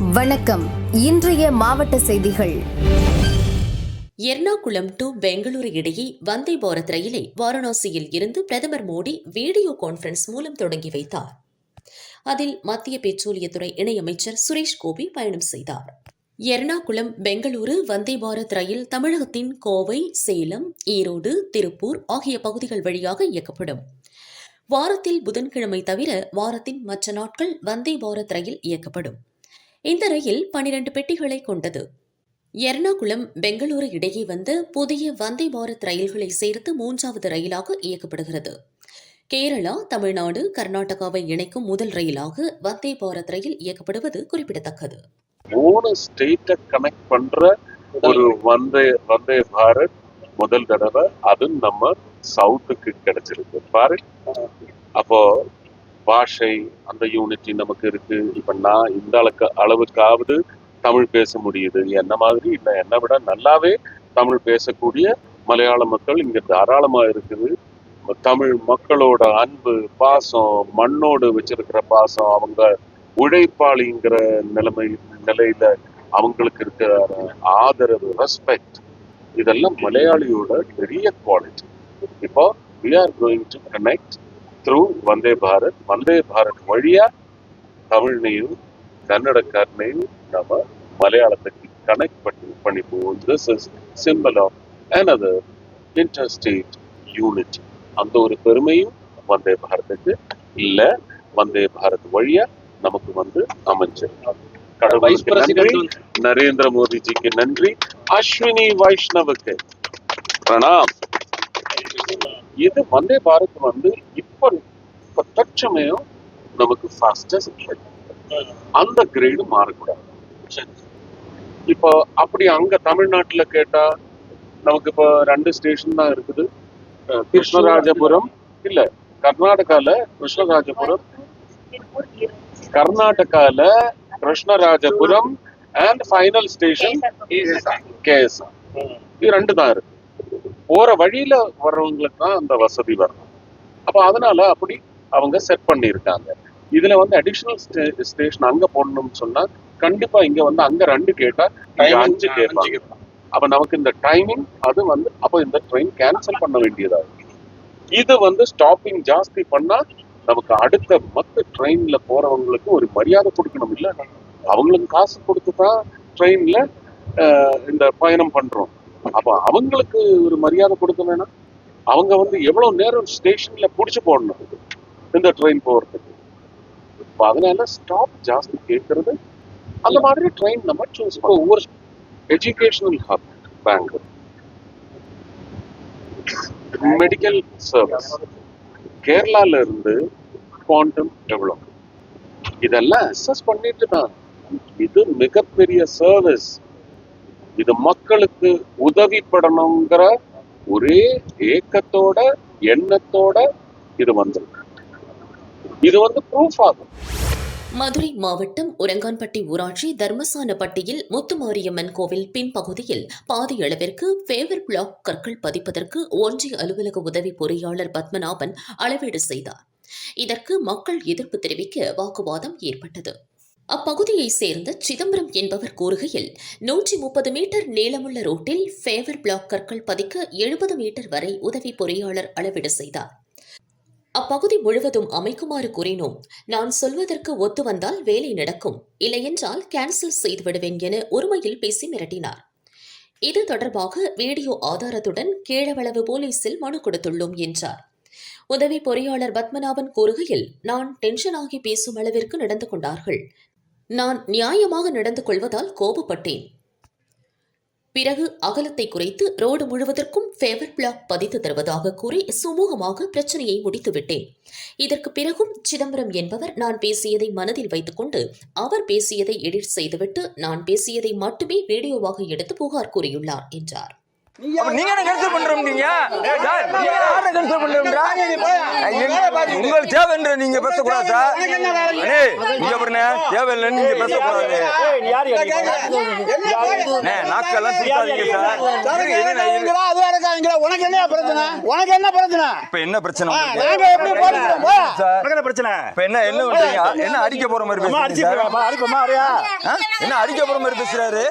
வணக்கம். இன்றைய மாவட்ட செய்திகள். எர்ணாகுளம் டு பெங்களூரு இடையே வந்தே பாரத் ரயிலை வாரணாசியில் இருந்து பிரதமர் மோடி வீடியோ கான்பரன்ஸ் மூலம் தொடங்கி வைத்தார். அதில் மத்திய பெட்ரோலியத்துறை இணையமைச்சர் சுரேஷ் கோபி பயணம் செய்தார். எர்ணாகுளம் பெங்களூரு வந்தே பாரத் ரயில் தமிழகத்தின் கோவை சேலம் ஈரோடு திருப்பூர் ஆகிய பகுதிகள் வழியாக இயக்கப்படும். வாரத்தில் புதன்கிழமை தவிர வாரத்தின் மற்ற நாட்கள் வந்தே பாரத் ரயில் இயக்கப்படும். இந்த ரயில் பனிரெண்டு பெட்டிகளை கொண்டது. எர்ணாகுளம் பெங்களூரு இடையே வந்த புதிய வந்தே பாரத் ரயில்களை சேர்த்து மூன்றாவது ரயிலாக இயக்கப்படுகிறது. கேரளா தமிழ்நாடு கர்நாடகாவை இணைக்கும் முதல் ரயிலாக வந்தே பாரத் ரயில் இயக்கப்படுவது குறிப்பிடத்தக்கது. மூணு ஸ்டேட்டை கனெக்ட் பண்ற ஒரு வந்தே வந்தே பாரத் முதல் தடவை அது நம்ம சவுத்துக்கு கிடைச்சிருக்கு. பாரு அப்போ பாஷை அந்த யூனிட்டி நமக்கு இருக்கு. இப்ப நான் இந்த அளவுக்கு அளவுக்காவது தமிழ் பேச முடியுது. என்ன மாதிரி? இல்ல என்னை விட நல்லாவே தமிழ் பேசக்கூடிய மலையாள மக்கள் இங்க தாராளமா இருக்குது. தமிழ் மக்களோட அன்பு பாசம் மண்ணோடு வச்சிருக்கிற பாசம் அவங்க உழைப்பாளிங்கிற நிலைமை நிலையில அவங்களுக்கு இருக்கிற ஆதரவு ரெஸ்பெக்ட் இதெல்லாம் மலையாளியோட பெரிய குவாலிட்டி இப்போ we are going to connect through Vande Bharat Vande Bharat வழியா தமிழ்னையும் கன்னடக்காரனையும் நம்ம மலையாளத்துக்கு கனெக்ட் பண்ணி பண்ணி போவோம் this is simple of another interstate unit அந்த ஒரு பெருமையும் வந்தே பாரத்துக்கு இல்ல. வந்தே பாரத் வழியா நமக்கு வந்து அமைஞ்சிருக்கு வைஸ் கடவுளுக்கு நன்றி. நரேந்திர மோடிஜிக்கு நன்றி. அஸ்வினி வைஷ்ணவுக்கு. பிரணாம். இது வந்தே பாரத் வந்து இப்ப இப்ப தற்சமயம் நமக்கு ஃபாஸ்டஸ்ட் அந்த கிரேடு மாறக்கூடாது. இப்போ அப்படி அங்க தமிழ்நாட்டுல கேட்டா நமக்கு இப்போ ரெண்டு ஸ்டேஷன் தான் இருக்குது. கிருஷ்ணராஜபுரம் இல்ல கர்நாடகால கிருஷ்ணராஜபுரம் கர்நாடகால Krishnarajapuram and final station KS இது ரெண்டு தான் இருக்கு. போற வழியில வர்றவங்களுக்கு தான் அந்த வசதி வரும் அப்ப அதனால அப்படி அவங்க செட் பண்ணியிருக்காங்க. இதுல வந்து அடிஷனல் ஸ்டேஷன் அங்க போடணும்னு சொன்னா கண்டிப்பா இங்க வந்து அங்க ரெண்டு கேட்டா அஞ்சு கேட்பாங்க அப்ப நமக்கு இந்த டைமிங் அது வந்து அப்ப இந்த ட்ரெயின் கேன்சல் பண்ண வேண்டியதா இருக்கு. இது வந்து ஸ்டாப்பிங் ஜாஸ்தி பண்ணா நமக்கு அடுத்த மத்த ட்ரெயின்ல போறவங்களுக்கு ஒரு மரியாதை கொடுக்கணும் இல்ல. அவங்களுக்கு காசு கொடுத்து தான் ட்ரெயின்ல இந்த பயணம் பண்றோம். அப்ப அவங்களுக்கு ஒரு மரியாதை கொடுக்க வேணாம். அவங்க வந்து எவ்வளவு நேரம் ஸ்டேஷன்ல புடிச்சு போடணும் இந்த ட்ரெயின் போறதுக்கு. இப்போ அதனால ஸ்டாப் ஜாஸ்தி கேட்கறது அந்த மாதிரி ட்ரெயின் நம்ம சூஸ் இப்போ ஒவ்வொரு educational hub bank medical service கேரளால இருந்து குவாண்டம் டெவலப் இதெல்லாம் அசஸ் பண்ணிட்டு தான். இது மிகப்பெரிய சர்வீஸ் இது மக்களுக்கு உதவிப்படணுங்கிற ஒரே ஏக்கத்தோட எண்ணத்தோட இது வந்திருக்கு. இது வந்து ப்ரூஃப் ஆகும். மதுரை மாவட்டம் உரங்கான்பட்டி ஊராட்சி தர்மசானப்பட்டியில் முத்துமாரியம்மன் கோவில் பின்பகுதியில் பாதி அளவிற்கு ஃபேவர் பிளாக் கற்கள் பதிப்பதற்கு ஒன்றிய அலுவலக உதவி பொறியாளர் பத்மநாபன் அளவீடு செய்தார். இதற்கு மக்கள் எதிர்ப்பு தெரிவிக்க வாக்குவாதம் ஏற்பட்டது. அப்பகுதியைச் சேர்ந்த சிதம்பரம் என்பவர் கூறுகையில் நூற்றி முப்பது மீட்டர் நீளமுள்ள ரோட்டில் ஃபேவர் பிளாக் கற்கள் பதிக்க எழுபது மீட்டர் வரை உதவி பொறியாளர் அளவீடு செய்தார். அப்பகுதி முழுவதும் அமைக்குமாறு கூறினோம் நான் சொல்வதற்கு ஒத்து வந்தால் வேலை நடக்கும். இல்லையென்றால் கேன்சல் செய்துவிடுவேன் என ஒருமையில் பேசி மிரட்டினார். இது தொடர்பாக வீடியோ ஆதாரத்துடன் கீழவளவு போலீசில் மனு கொடுத்துள்ளோம் என்றார். உதவி பொறியாளர் பத்மநாபன் கூறுகையில் நான் டென்ஷனாகி பேசும் அளவிற்கு நடந்து கொண்டார்கள். நான் நியாயமாக நடந்து கொள்வதால் கோபப்பட்டேன். பிறகு அகலத்தை குறைத்து ரோடு முழுவதற்கும் ஃபேவர் பிளாக் பதித்து தருவதாக கூறி சுமூகமாக பிரச்சனையை முடித்துவிட்டேன் இதற்கு பிறகும் சிதம்பரம் என்பவர் நான் பேசியதை மனதில் வைத்துக்கொண்டு அவர் பேசியதை எடிட் செய்துவிட்டு நான் பேசியதை மட்டுமே வீடியோவாக எடுத்து புகார் கூறியுள்ளார் என்றார். நீங்க என்ன கேன்சல் பண்றீங்க சார் நீங்க யாரை கேன்சல் பண்றீங்க உங்கள் தேவைன்ற நீங்க பேசக்கூடாது சார் அண்ணே நீங்க பாருங்க நீங்க பேசக்கூடாது நாக்கெல்லாம் சார் காய்ங்களா? உனக்கு என்ன பிரச்சனை உனக்கு என்ன பிரச்சனை இப்ப என்ன பிரச்சனை? நாங்க பிரச்சனை இப்ப என்ன என்ன பண்றீங்க என்ன அடிக்க போற மாதிரி பேசுறீங்க? என்ன அடிக்க போற மாதிரி பேசுறாரு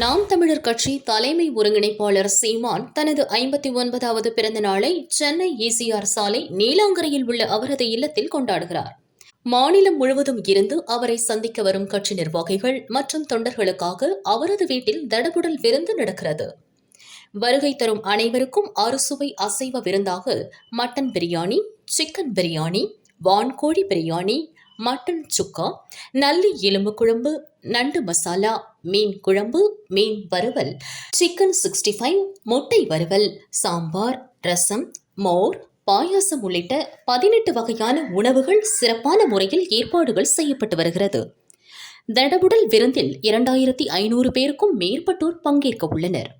நாம் தமிழர் கட்சி தலைமை ஒருங்கிணைப்பாளர் சீமான் தனது ஐம்பத்தி ஒன்பதாவது பிறந்த நாளை சென்னை ஈசிஆர் சாலை நீலாங்கரையில் உள்ள அவரது இல்லத்தில் கொண்டாடுகிறார். மாநிலம் முழுவதும் இருந்து அவரை சந்திக்க வரும் கட்சி நிர்வாகிகள் மற்றும் தொண்டர்களுக்காக அவரது வீட்டில் தடபுடல் விருந்து நடக்கிறது. வருகை தரும் அனைவருக்கும் அறுசுவை அசைவ விருந்தாக மட்டன் பிரியாணி சிக்கன் பிரியாணி வான்கோழி பிரியாணி மட்டன் சுக்கா நல்லி எலும்பு குழம்பு நண்டு மசாலா மீன் குழம்பு மீன் வறுவல் சிக்கன் சிக்ஸ்டி ஃபைவ் முட்டை வறுவல் சாம்பார் ரசம் மோர் பாயாசம் உள்ளிட்ட பதினெட்டு வகையான உணவுகள் சிறப்பான முறையில் ஏற்பாடுகள் செய்யப்பட்டு வருகிறது. தடபுடல் விருந்தில் இரண்டாயிரத்தி ஐநூறு பேருக்கும் மேற்பட்டோர் பங்கேற்க உள்ளனர்.